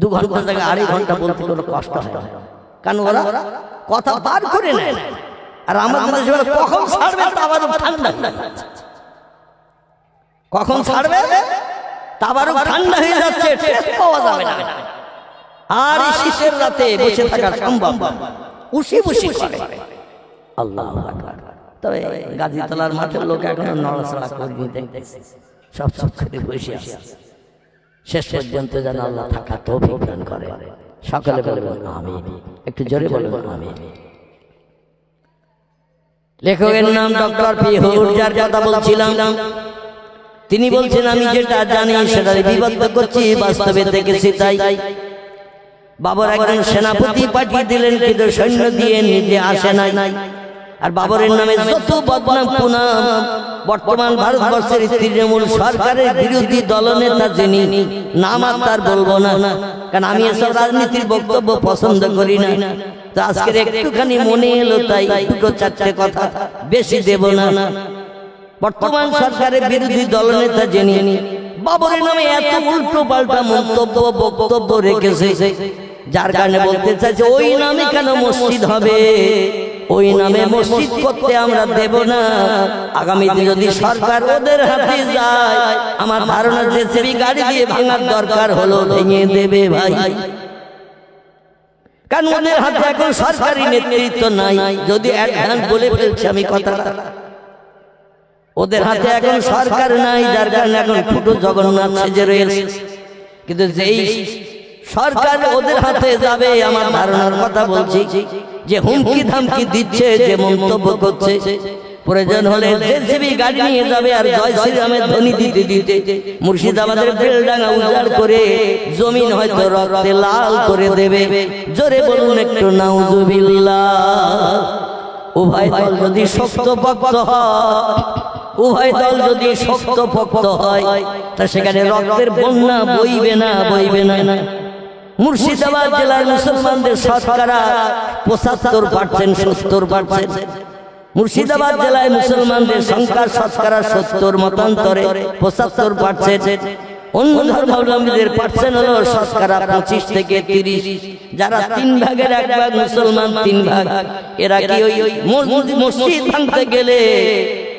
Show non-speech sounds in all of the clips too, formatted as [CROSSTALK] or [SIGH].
দু ঘণ্টা থেকে আড়াই ঘণ্টা বলতে কোনো কষ্ট হয় কারণ ওরা কথা বার করে নেয়। আর আমাদের কখন ছাড়বে? ঠান্ডা কখন ছাড়বে? তা আবার ঠান্ডা হয়ে যাচ্ছে পাওয়া যাবে না। আর শীতের রাতে বসে থাকা সম্ভব। উশি বসি করে। আল্লাহ তবে গাজীতলার মাঠের লোক এখনও নড়াচড়া করবি দেখতেছি সব সব করে বসে আছে। শেষ পর্যন্ত যেন আল্লাহ থাকা তো দান করে। সকালে বলবেন আমি একটু জোরে বলবেন আমি লেখকের নাম ডক্টর পিহুর যার কথা বলছিলাম, তিনি বলছেন, আমি যেটা জানি সেটা বিবদ্ধ করছি, বাস্তবে দেখেছি তাই। বাবার একজন সেনাপতি পাঠিয়ে দিলেন, কিন্তু সৈন্য দিয়ে নিজে আসে নাই নাই। আর বাবরের নামে যত বদনাম পুনাম বর্তমান ভারতবর্ষের তৃণমূল সরকারের বিরোধী দলনেতা যিনি নাম আর তার বলব না। কারণ আমি এসব রাজনীতির বক্তব্য পছন্দ করি না। তো আজকের একটুখানি মনে এলো তাই দুটো চারটে কথা বেশি দেব না। বর্তমান সরকারের বিরোধী দলনেতা যিনি বাবরের নামে এত উল্টো পাল্টা মন্তব্য বক্তব্য রেখেছে। যার কারণে বলতে চাইছে ওই নামে কেন মসজিদ হবে? ওই নামে মসজিদ করতে আমরা দেব না। আগামীতে যদি সরকার ওদের হাতে যায় আমার ধারণা যে গাড়ি দিয়ে ভাঙার দরকার হলো ভেঙে দেবে ভাই। কারণ ওদের হাতে এখন সরকারি নেতৃত্ব নাই। যদি অ্যাডভান্স বলে ফেলছি আমি কথাটা। ওদের হাতে এখন সরকার নাই যার কারণে এখন ছোট জগন্নাথ সেজে রয়েছে। কিন্তু যেই সরকার ওদের হাতে যাবে আমার ধারণার কথা বলছি। যে হুমকি ধামকি দিচ্ছে যে মন্তব্য করছে। প্রয়োজন হলে জেসিবি গাড়ি নিয়ে যাবে আর জয় শ্রীরামের ধ্বনি দিতে দিতে মুর্শিদাবাদের বেলডাঙ্গা উজাড় করে জমিন হয়তো রক্তে লাল করে দেবে। জোরে বলুন একটু নাউজুবিল্লাহ। উভয় দল যদি শক্ত পক্ত হয় উভয় দল যদি শক্ত পক্ত হয় তা সেখানে রক্তের বন্যা বইবে না বইবে না। মুর্শিদাবাদ জেলার মুসলমানদের শতকরা পঁচাত্তর পার্সেন্ট সত্তর পার্সেন্ট মুর্শিদাবাদ জেলায় মুসলমানদের সংখ্যা শতকরা সত্তর মতান্তরে পঁচাত্তর পার্সেন্ট অন্য ধর্মাবলম্বীদের পার্সেন্ট হলো শতকরা পঁচিশ থেকে তিরিশ। যারা তিন ভাগের এক ভাগ মুসলমান, তিন ভাগ। এরা কি ওই মসজিদ- ভাঙতে গেলে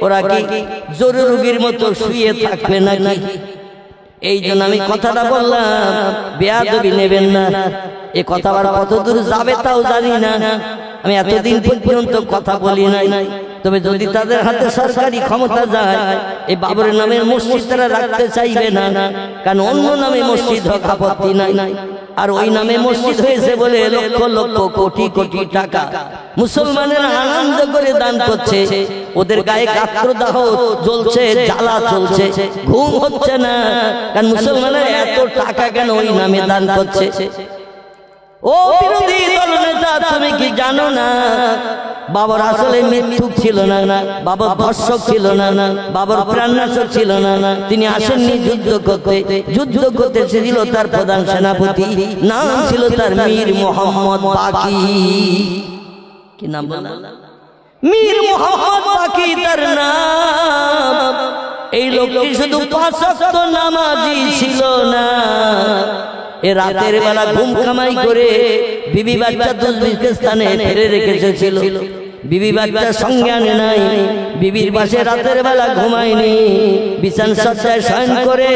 ওরা কি জোরে রুগীর মতো শুয়ে থাকবে নাকি? এই জন্য আমি কথাটা বললাম বেয়াদবি নেবেন না। এ কথা আবার কত দূর যাবে তাও জানি না। আমি এতদিন পর্যন্ত কথা বলি নাই। তবে যদি তাদের হাতে সরকারি ক্ষমতা যায় এই বাবরের নামের মসজিদ তারা রাখতে চাইবে না। কারণ অন্য নামে মসজিদ হোক আপত্তি নাই। আর ওই নামে মসজিদ হয়েছে বলে লক্ষ লক্ষ কোটি কোটি টাকা। মুসলমানেরা আনন্দ করে দান করছে। ওদের গায়ে গাত্রদাহ জ্বলছে জ্বালা চলছে। ঘুম হচ্ছে না। কারণ মুসলমানের এত টাকা কেন ওই নামে দান করছে? ও বিরোধী দলনেতা তুমি কি জানো না? বাবার আসলে মৃত্যু ছিল না না। বাবার ধর্ষক ছিল না না। বাবার প্রাণনাশক ছিল না না। তিনি আসেননি যুদ্ধ করতে। যুদ্ধ করতে ছিল তার প্রধান সেনাপতি। নাম ছিল তার মীর মোহাম্মদ বাকি কি নাম বললাম? মীর মোহাম্মদ তার নাম। এই লোকটি শুধু নামাজি ছিল না। এ রাতের বেলা ঘুম কামাই করে বিবি বাচ্চা দুর্ভিক্ষের স্থানে ফেলে রেখে এসেছিল। বিবি বাচ্চার সঙ্গে আনে নাই। বিবির পাশে রাতের বেলা ঘুমায়নি। বিছান সজ্জায় শয়ন করে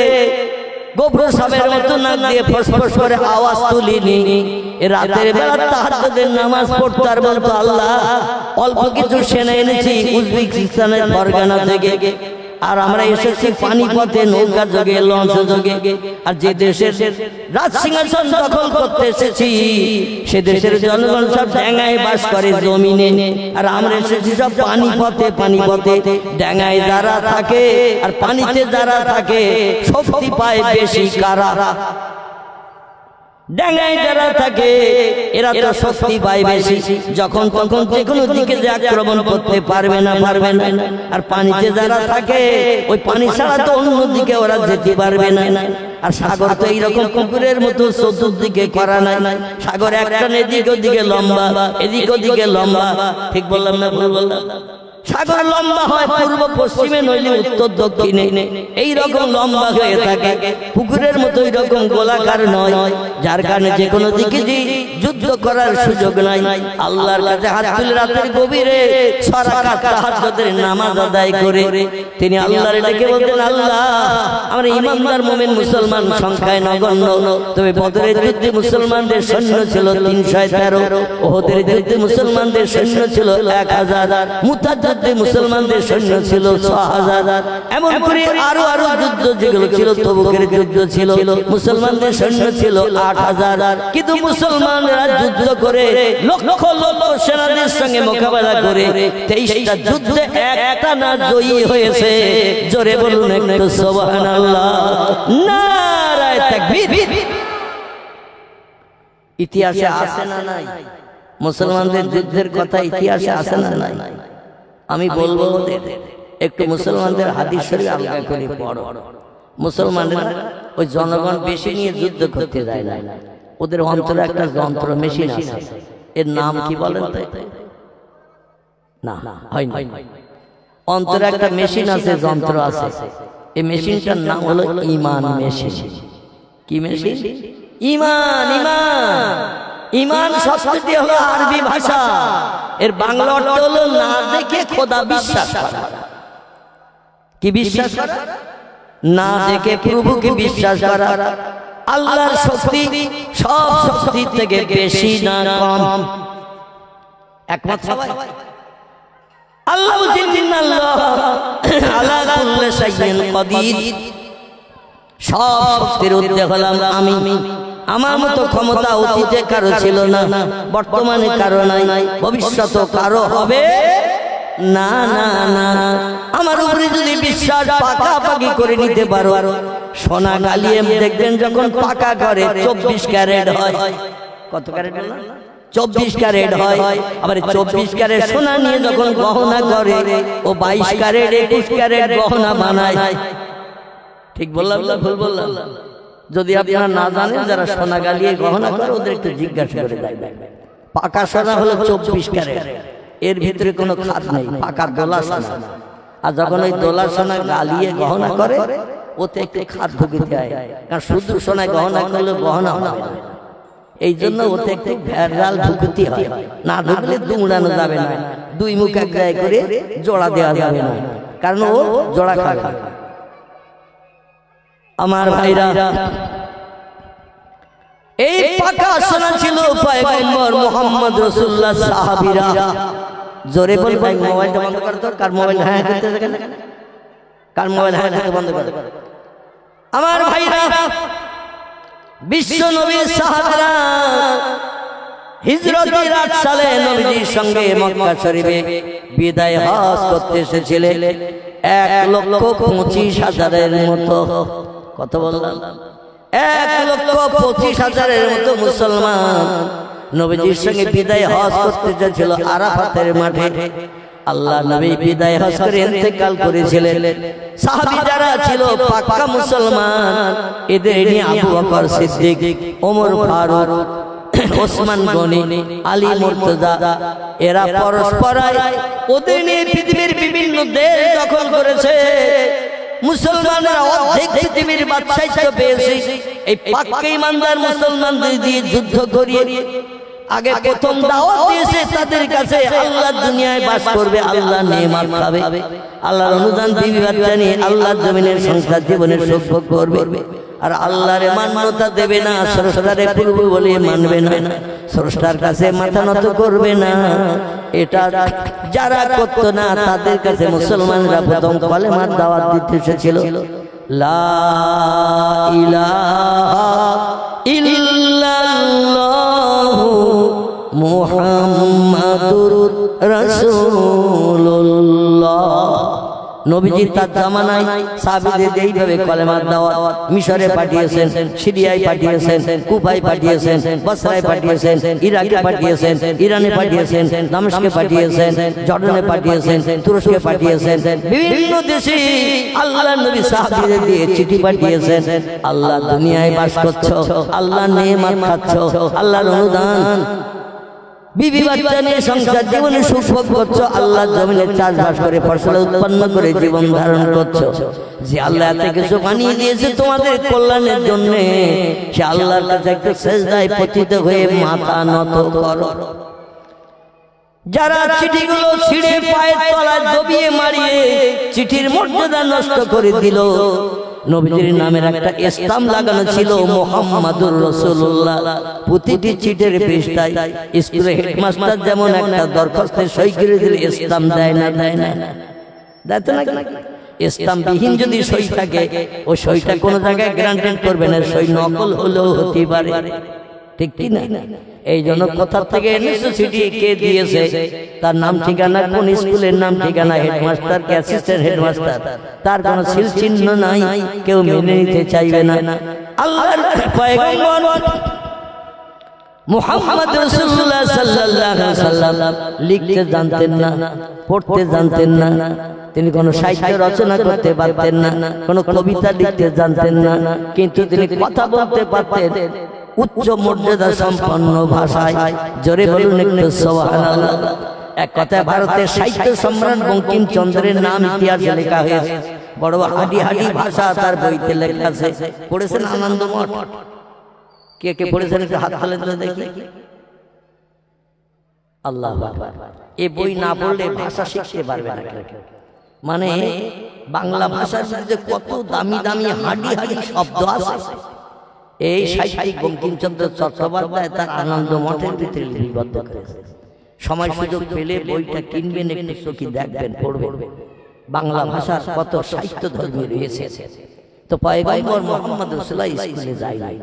গোবর সাবের মতো নাক দিয়ে ফসফস করে আওয়াজ তুলিনি। রাতের বেলা তাহাজ্জুদের নামাজ পড়তে আর বলতো আল্লাহ অল্প কিছু সেনে এনেছি উজবেকিস্তানের ফরগানা থেকে। আর আমরা এসেছি পানিপথে নৌকা যোগে লঞ্চ যোগে। আর যে দেশের রাজ সিংহাসন দখল করতে এসেছি সে দেশের জনগণ সব ড্যাঙায় বাস করে জমিনে। আর আমরা এসেছি সব পানিপথে পানিপথে ড্যাঙায় যারা থাকে আর পানিতে যারা থাকে শক্তি পায় বেশি কারা? যারা থাকে, এরা তো বেশি। যখন তখন যে কোনো দিকে যে আক্রমণ করতে পারবে না পারবে না। আর পানিতে যারা থাকে, ওই পানি ছাড়া তো অন্য দিকে ওরা যেতে পারবে না। আর সাগর তো এইরকম পুকুরের মতো চতুর্দিকে করা নাই। সাগর একটা এদিক ওদিকে লম্বা, এদিক ওদিকে লম্বা। ঠিক বললাম না ভুল বললাম? সাগর লম্বা হয় পূর্ব পশ্চিমে নইলে উত্তর দক্ষিণে এই রকম লম্বা হয়ে থাকে পুকুরের মতো এরকম গোলাকার নয় যার কারণে যে কোনো দিকে যে যুদ্ধ করার সুযোগ নাই। আল্লাহর কাছে হাত তুলে রাতের গভীরে সরাকাত তাহাজ্জুদের নামাজ আদায় করে তিনি আল্লাহর ডেকে বলতেন আল্লাহ আমরা ইমানদার মুমিন মুসলমান সংখ্যায় নগণ্য। তবে বদরের যুদ্ধে মুসলমানদের সৈন্য ছিল তিনশো তেরো ওহদের যুদ্ধে মুসলমানদের সৈন্য ছিল এক হাজার মুতার যুদ্ধে মুসলমানদের সৈন্য ছিল ছ হাজার এমন করে আরও আরও যুদ্ধ যেগুলো ছিল তবুকের যুদ্ধ ছিল মুসলমানদের সৈন্য ছিল আট হাজার। কিন্তু মুসলমানরা যুদ্ধ করে লক্ষ লক্ষ সেনাদের সঙ্গে মোকাবেলা করে তেইশটা যুদ্ধে একটা না জয়ী হয়েছে। জোরে বলুন একটু সুবহানাল্লাহ। নারায়ে তাকবীর। ইতিহাসে আছে না নাই। মুসলমানদের যুদ্ধের কথা ইতিহাসে আছে না নাই। আমি বলব একটু মুসলমানদের হাদিস শরীফ আলগা করে পড়ো। মুসলমানরা ওই জনগণ বেশি নিয়ে যুদ্ধ করতে যায় না। ওদের অন্তরে একটা যন্ত্র মেশিন আছে। এর নাম কি বলেন তো? না হয় না। অন্তরে একটা মেশিন আছে যন্ত্র আছে। এই মেশিনটার নাম হলো ইমান মেশিন। কি মেশিন? ইমান ইমান। ইমান। শব্দটি হলো আরবি ভাষা। এর বাংলা অর্থ হলো না দেখে খোদা বিশ্বাস করা। কি বিশ্বাস করা? না দেখে প্রভুকে বিশ্বাস করা। আল্লাহর শক্তি সব শক্তি থেকে বেশি না কম। একমত সবাই? আল্লাহ বলছেন ইন্নাল্লাহ আলা কুল্লি সব শক্তির উদ্দে হলাম আমি। আমার মতো ক্ষমতা অতীতে কারও ছিল না, বর্তমানে কারও নাই ভবিষ্যৎ কারও হবে না না না। আমার উপরে যদি বিশ্বাস পাকাপাকি করে নিতে পারো আর সোনা গালিয়ে দেখবেন যখন পাকা করে চব্বিশ ক্যারেট হয়। কত ক্যারেট বললাম চব্বিশ ক্যারেট হয়। আবার চব্বিশ ক্যারেট সোনা নিয়ে যখন গহনা করে ও বাইশ ক্যারেট, একুশ ক্যারেট গহনা বানায়। ঠিক বললাম ভুল বললাম? যদি আপনারা না জানেন যারা সোনা গালিয়ে গহনা করে ওদের একটু জিজ্ঞাসা করে দেখবেন। পাকা সোনা হলো চব্বিশ ক্যারেট। এর ভিতরে কোনো খাত নেই পাকা দোলা সোনা। আর যখন ওই দোলা সোনা গালিয়ে গহনা করে ওতে একটু খাত ঢুকে দেয় কারণ শুধু সোনায় গহনা করলে গহনা হবে এই জন্য ওতে একটু ভেড়াল ঢুকতে হয়। না ঢুকলে দুমড়ানো যাবে না। দুই মুখ এক জায়গায় করে জোড়া দেওয়া যাবে না। কারণ ও জোড়া খাবে। আমার ভাইরা এই পাকা শোনা ছিল পয়গম্বর মোহাম্মদ রসুল্লাহ সাহাবীরা জোরে বল ভাই মোবাইলটা বন্ধ কর তো কার মোবাইল হ্যাঁ করতে দেখেন কার মোবাইল হ্যাঁ করতে বন্ধ কর আমার ভাইরা বিশ্ব নবীর সাহাবারা হিজরতের আট সালে নবীজির সঙ্গে মক্কা শরীফে বিদায় হজ করতে এসেছিলেন এক লক্ষ পঁচিশ হাজারের মতো কত বললাম। এক লক্ষ পঁচিশ হাজারের মতো মুসলমান নবীজির সঙ্গে বিদায় হজ করতে যাচ্ছিল আরাফাতের মাঠে। আল্লাহ নবী বিদায় হজ করে ইন্তেকাল করেছিলেন। সাহাবী যারা ছিল পাক্কা মুসলমান এদের নিয়ে আবু বকর সিদ্দিক ওমর ফারুক [COUGHS] ওসমান গনি আলী মুর্তজা এরা পরস্পরায় ওদের নিয়ে পৃথিবীর বিভিন্ন দেশ দখল করেছে। পেয়েছে। এই দিয়ে যুদ্ধ আগে কাছে আল্লাহ আল্লাহর অনুদান দিবি বাচ্চা নিয়ে, আল্লাহর জমিনের সংসার জীবনের সুখ ভোগ করবে। আর আল্লাহর মান্যতা দেবে না স্রষ্টারে পূর্ব বলে মানবে না। স্রষ্টার কাছে মাথা নত করবে না। এটা যারা করত না তাদের কাছে মুসলমানরা প্রথম কলেমার দাওয়াত দিতে এসেছিল। লা ইলাহা নবীজি তার সাহাবীদের এইভাবে কলেমার দাওয়াত, মিশরে পাঠিয়েছেন, সিরিয়ায় পাঠিয়েছেন, কুফায় পাঠিয়েছেন, বসরায় পাঠিয়েছেন, ইরাকে পাঠিয়েছেন, ইরানে পাঠিয়েছেন দামেস্কে পাঠিয়েছেন, জর্ডানে পাঠিয়েছেন, তুরস্কে পাঠিয়েছেন। বিভিন্ন দেশে আল্লাহ নবী সাহাবীদের দিয়ে চিঠি পাঠিয়েছেন। আল্লাহ দুনিয়ায় বাস করছ, আল্লাহ নেমাত খাচ্ছ, আল্লাহর অনুদান। বিবি বাচ্চা নিয়ে সংসার জীবনে সুখভোগ করছ, আল্লাহ জমিনে চাষবাস করে ফসল উৎপন্ন করে জীবন ধারণ করছ। যে আল্লাহ এত কিছু বানিয়ে দিয়েছে তোমাদের কল্যাণের জন্য, সে আল্লাহর কাছে একটু পতিত হয়ে মাথা নত করো। যারা চিঠিগুলো ছিঁড়ে পায়ের তলায় দবিয়ে মারিয়ে, চিঠির মর্যাদা নষ্ট করে দিল নবীজির নামের একটা ইসলাম লাগানো ছিল মোহাম্মদুর রসুল্লাহ প্রতিটি চিটের পৃষ্ঠায় স্কুলে হেডমাস্টার যেমন একটা দরখাস্তে সই করে দিলে ইসলাম দেয় না দেয় না। দেয় তো নাকি? ইসলাম যদি সই থাকে ও সইটা কোনো জায়গায় গ্রান্টেড করবে না সই নকল হলেও হতে পারে। ঠিক কি না? এই জন্য কোথা থেকে চিঠি কে দিয়েছে? তার নাম ঠিকানা কোন স্কুলের নাম ঠিকানা? হেডমাস্টার কে অ্যাসিস্ট্যান্ট হেডমাস্টার তার কোনো সিল চিহ্ন নাই। কেউ মেনে নিতে চাইবে না। আল্লাহর পয়গম্বর মুহাম্মদ রাসূলুল্লাহ সাল্লাল্লাহু আলাইহি সাল্লাম লিখতে জানতেন না পড়তে জানতেন না। তিনি কোনো সাহিত্য রচনা করতে পারতেন না কোনো কবিতা লিখতে জানতেন না। কিন্তু তিনি কথা বলতে পারতেন। উচ্চ মর্যাদা সম্পন্ন ভাষায় জোরে বলুন একটু সুবহানাল্লাহ। এক কথায় ভারতের সাহিত্য সম্রাট বঙ্কিমচন্দ্রের নাম ইতিহাসে লেখা হয়েছে। বড় হাডি হাডি ভাষা তার বইতে লেখা আছে। পড়েছেন আনন্দমঠ কে কে পড়েছেন একটু হাত তালে তুলে দেখি। আল্লাহ এ বই না পড়লে ভাষা শিখতে পারবে না। মানে বাংলা ভাষার মধ্যে কত দামি দামি হাডি হাডি শব্দ আছে। এই সাহিত্যিক বঙ্কিমচন্দ্র চট্টোপাধ্যায় তার আনন্দ মঠের ভিতরে লিপিবদ্ধ করেছে। সময় সুযোগ পেলে বইটা কিনবেন একটু চোখে দেখবেন পড়বেন। বাংলা ভাষার কত সাহিত্য ধর্মী রয়েছে। তো পয়গম্বর মোহাম্মদ রসুল্লাহ স্কুলে যায় নাই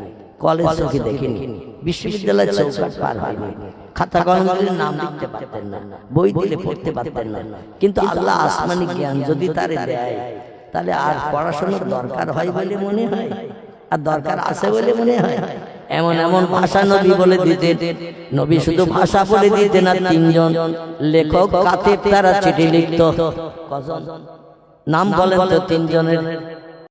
কলেজ চোখে দেখেনি বিশ্ববিদ্যালয় চৌকাট পার হয়নি। খাতা কলম নাম লিখতে পারতেন না বই দিলে পড়তে পারতেন না। কিন্তু আল্লাহ আসমানি জ্ঞান যদি তারে দেয় তাহলে আর পড়াশোনার দরকার হয় বলে মনে হয়? আর দরকার আছে বলে মনে হয়। এমন এমন ভাষা নবী বলে দিতেন। নবী শুধু ভাষা বলে দিতেন না তিনজন লেখক তারা চিঠি লিখত। কজন? নাম বলেন তো তিনজনের।